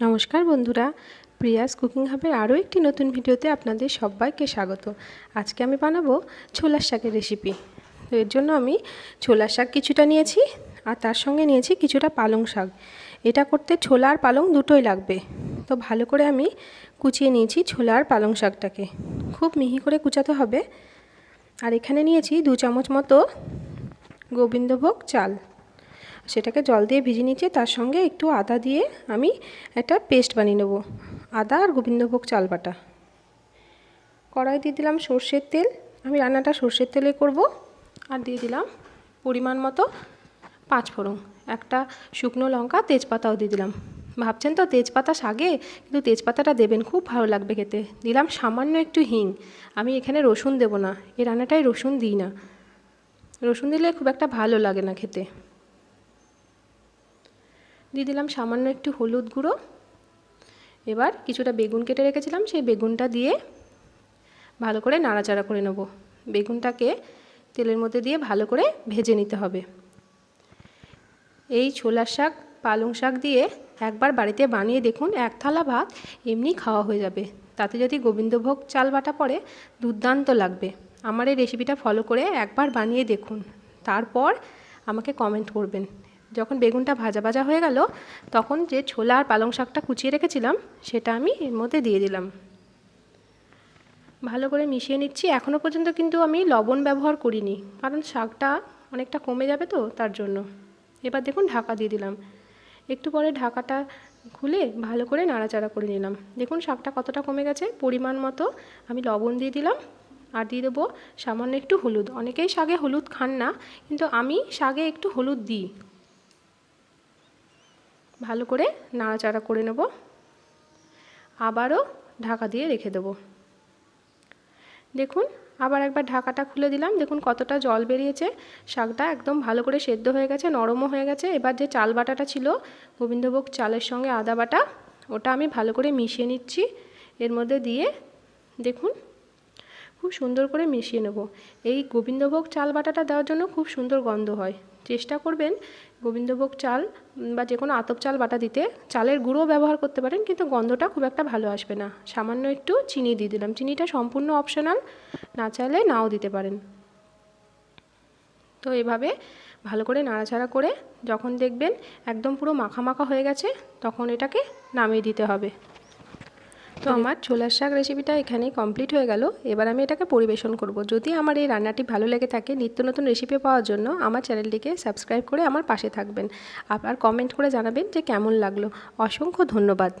নমস্কার বন্ধুরা, Prius cooking হাবের আরও একটি নতুন ভিডিওতে আপনাদের সবাইকে স্বাগত। আজকে আমি বানাবো ছোলার শাকের রেসিপি তো এর জন্য আমি ছোলার শাক কিছুটা নিয়েছি আর তার সঙ্গে নিয়েছি কিছুটা পালং শাক। এটা করতে ছোলা আর পালং দুটোই লাগবে। তো ভালো করে আমি কুচিয়ে নিয়েছি ছোলা আর পালং শাকটাকে। খুব মিহি করে কুচাতে হবে। আর এখানে নিয়েছি দু চামচ মতো গোবিন্দভোগ চাল। সেটাকে জল দিয়ে ভিজে নিচ্ছে তার সঙ্গে একটু আদা দিয়ে আমি একটা পেস্ট বানিয়ে নেব। আদা আর গোবিন্দভোগ চাল বাটা। কড়াই দিয়ে দিলাম সর্ষের তেল। আমি রান্নাটা সর্ষের তেলে করব আর দিয়ে দিলাম পরিমাণ মতো পাঁচ ফোড়ন। একটা শুকনো লঙ্কা, তেজপাতাও দিয়ে দিলাম। ভাবছেন তো তেজপাতা শাগে? কিন্তু তেজপাতাটা দেবেন, খুব ভালো লাগবে খেতে। দিলাম সামান্য একটু হিং। আমি এখানে রসুন দেব না। এই রান্নাটায় রসুন দিই না। রসুন দিলে খুব একটা ভালো লাগে না খেতে। দিয়ে দিলাম সামান্য একটু হলুদ গুঁড়ো। এবার কিছুটা বেগুন কেটে রেখেছিলাম, সেই বেগুনটা দিয়ে ভালো করে নাড়াচাড়া করে নেব। বেগুনটাকে তেলের মধ্যে দিয়ে ভালো করে ভেজে নিতে হবে। এই ছোলার শাক, পালং শাক দিয়ে একবার বাড়িতে বানিয়ে দেখুন, এক থালা ভাত এমনি খাওয়া হয়ে যাবে। তাতে যদি গোবিন্দভোগ চাল বাটা পড়ে, দুর্দান্ত লাগবে। আমার এই রেসিপিটা ফলো করে একবার বানিয়ে দেখুন। তারপর আমাকে কমেন্ট করবেন। যখন বেগুনটা ভাজা ভাজা হয়ে গেল, তখন যে ছোলা আর পালং শাকটা কুচিয়ে রেখেছিলাম, সেটা আমি এর মধ্যে দিয়ে দিলাম। ভালো করে মিশিয়ে নিচ্ছি। এখনও পর্যন্ত কিন্তু আমি লবণ ব্যবহার করিনি, কারণ শাকটা অনেকটা কমে যাবে তো তার জন্য। এবার দেখুন ঢাকা দিয়ে দিলাম। একটু পরে ঢাকাটা খুলে ভালো করে নাড়াচাড়া করে নিলাম। দেখুন শাকটা কতটা কমে গেছে, পরিমাণ মতো আমি লবণ দিয়ে দিলাম। আর দিয়ে দেবো সামান্য একটু হলুদ। অনেকেই শাকে হলুদ খান না, কিন্তু আমি শাকে একটু হলুদ দিই। ভালো করে নাড়াচাড়া করে নেব। আবারও ঢাকা দিয়ে রেখে দেবো। দেখুন, আবার একবার ঢাকাটা খুলে দিলাম। দেখুন কতটা জল বেরিয়েছে। শাকটা একদম ভালো করে সেদ্ধ হয়ে গেছে, নরমও হয়ে গেছে। এবার যে চাল বাটাটা ছিল, গোবিন্দভোগ চালের সঙ্গে আদা বাটা, ওটা আমি ভালো করে মিশিয়ে নিচ্ছি। এর মধ্যে দিয়ে দেখুন খুব সুন্দর করে মিশিয়ে নেব। এই গোবিন্দভোগ চাল বাটাটা দেওয়ার জন্য খুব সুন্দর গন্ধ হয়। চেষ্টা করবেন গোবিন্দভোগ চাল বা যে কোনো আতপ চাল বাটা দিতে। চালের গুঁড়ো ব্যবহার করতে পারেন, কিন্তু গন্ধটা খুব একটা ভালো আসবে না। সামান্য একটু চিনি দিয়ে দিলাম। চিনিটা সম্পূর্ণ অপশনাল না চাইলে নাও দিতে পারেন। তো এভাবে ভালো করে নাড়াচাড়া করে যখন দেখবেন একদম পুরো মাখা মাখা হয়ে গেছে, তখন এটাকে নামিয়ে দিতে হবে। তো আমার ছোলার শাক রেসিপিটা এখানে কমপ্লিট হয়ে গেল। এবার আমি এটাকে পরিবেশন করব। যদি আমার এই রান্নাটি ভালো লেগে থাকে নিত্য নতুন রেসিপি পাওয়ার জন্য আমার চ্যানেলটিকে সাবস্ক্রাইব করে আমার পাশে থাকবেন। আবার কমেন্ট করে জানাবেন যে কেমন লাগল। অসংখ্য ধন্যবাদ।